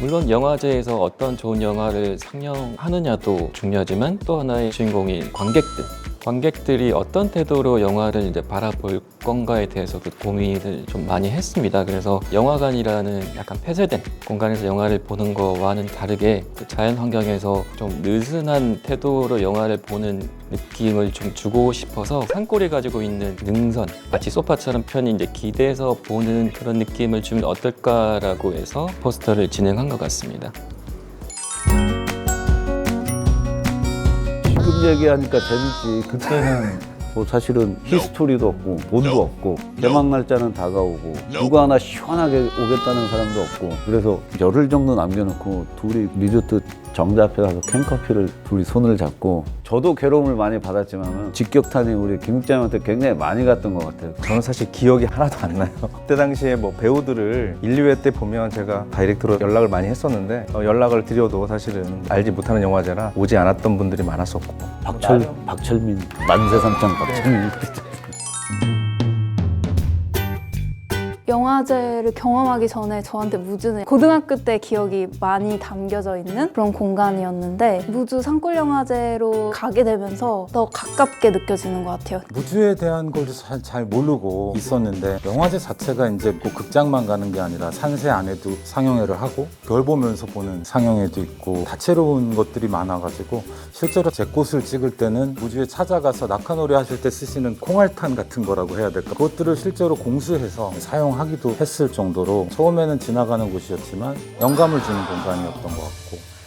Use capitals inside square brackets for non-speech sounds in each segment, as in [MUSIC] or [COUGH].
물론 영화제에서 어떤 좋은 영화를 상영하느냐도 중요하지만 또 하나의 주인공인 관객들. 관객들이 어떤 태도로 영화를 이제 바라볼 건가에 대해서도 고민을 좀 많이 했습니다. 그래서 영화관이라는 약간 폐쇄된 공간에서 영화를 보는 거와는 다르게 그 자연 환경에서 좀 느슨한 태도로 영화를 보는 느낌을 좀 주고 싶어서 산골이 가지고 있는 능선 마치 소파처럼 편히 이제 기대서 보는 그런 느낌을 주면 어떨까라고 해서 포스터를 진행한 것 같습니다. 얘기하니까 재밌지. 그때는 뭐 사실은 히스토리도 없고 돈도 없고 개막 날짜는 다가오고 누구 하나 시원하게 오겠다는 사람도 없고 그래서 열흘 정도 남겨놓고 둘이 리조트 정자 앞에 가서 캔커피를 둘이 손을 잡고 저도 괴로움을 많이 받았지만 직격탄이 우리 김국장님한테 굉장히 많이 갔던 것 같아요. 저는 사실 기억이 하나도 안 나요. [LAUGHS] 그때 당시에 뭐 배우들을 1, 2회 때 보면 제가 다이렉트로 연락을 많이 했었는데 어, 연락을 드려도 사실은 알지 못하는 영화제라 오지 않았던 분들이 많았었고 박철 박철민 만세 삼창 박철민 영화제를 경험하기 전에 저한테 무주는 고등학교 때 기억이 많이 담겨져 있는 그런 공간이었는데 무주 산골영화제로 가게 되면서 더 가깝게 느껴지는 것 같아요. 무주에 대한 걸 잘, 잘 모르고 있었는데 영화제 자체가 이제 꼭 극장만 가는 게 아니라 산세 안에도 상영회를 하고 별 보면서 보는 상영회도 있고 다채로운 것들이 많아가지고 실제로 제 꽃을 찍을 때는 무주에 찾아가서 낙하놀이 하실 때 쓰시는 콩알탄 같은 거라고 해야 될까 그것들을 실제로 공수해서 사용하 기도 했을 정도로 처음에는 지나가는 곳이었지만 영감을 주는 공간이었던 것 같고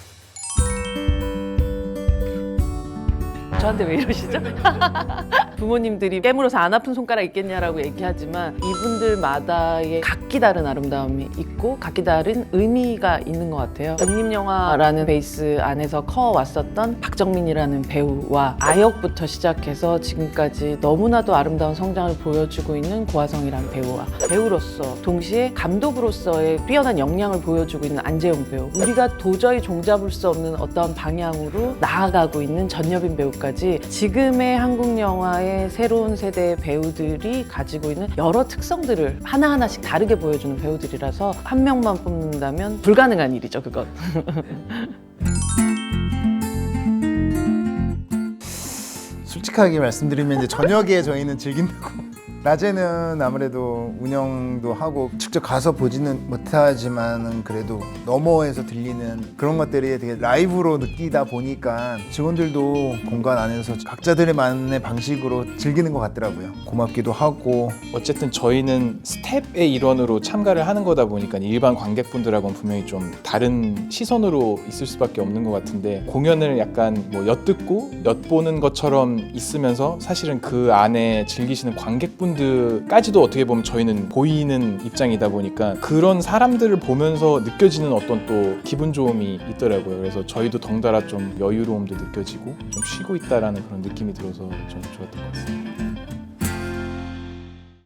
저한테 왜 이러시죠? [LAUGHS] 부모님들이 깨물어서 안 아픈 손가락 있겠냐라고 얘기하지만 이분들마다의 각기 다른 아름다움이 있고 각기 다른 의미가 있는 것 같아요. 독립영화라는 베이스 안에서 커 왔었던 박정민이라는 배우와 아역부터 시작해서 지금까지 너무나도 아름다운 성장을 보여주고 있는 고화성이라는 배우와 배우로서 동시에 감독으로서의 뛰어난 역량을 보여주고 있는 안재용 배우 우리가 도저히 종잡을 수 없는 어떤 방향으로 나아가고 있는 전여빈 배우까지 지금의 한국 영화의 새로운 세대의 배우들이 가지고 있는 여러 특성들을 하나하나씩 다르게 보여주는 배우들이라서 한 명만 뽑는다면 불가능한 일이죠 그건. 솔직하게 말씀드리면 이제 저녁에 저희는 즐긴다고 낮에는 아무래도 운영도 하고 직접 가서 보지는 못하지만은 그래도 너머에서 들리는 그런 것들이 되게 라이브로 느끼다 보니까 직원들도 공간 안에서 각자들의만의 방식으로 즐기는 것 같더라고요. 고맙기도 하고 어쨌든 저희는 스텝의 일원으로 참가를 하는 거다 보니까 일반 관객분들하고는 분명히 좀 다른 시선으로 있을 수밖에 없는 것 같은데 공연을 약간 뭐 엿듣고 엿보는 것처럼 있으면서 사실은 그 안에 즐기시는 관객분 들까지도 어떻게 보면 저희는 보이는 입장이다 보니까 그런 사람들을 보면서 느껴지는 어떤 또 기분 좋음이 있더라고요. 그래서 저희도 덩달아 좀 여유로움도 느껴지고 좀 쉬고 있다라는 그런 느낌이 들어서 좀 좋았던 것 같습니다.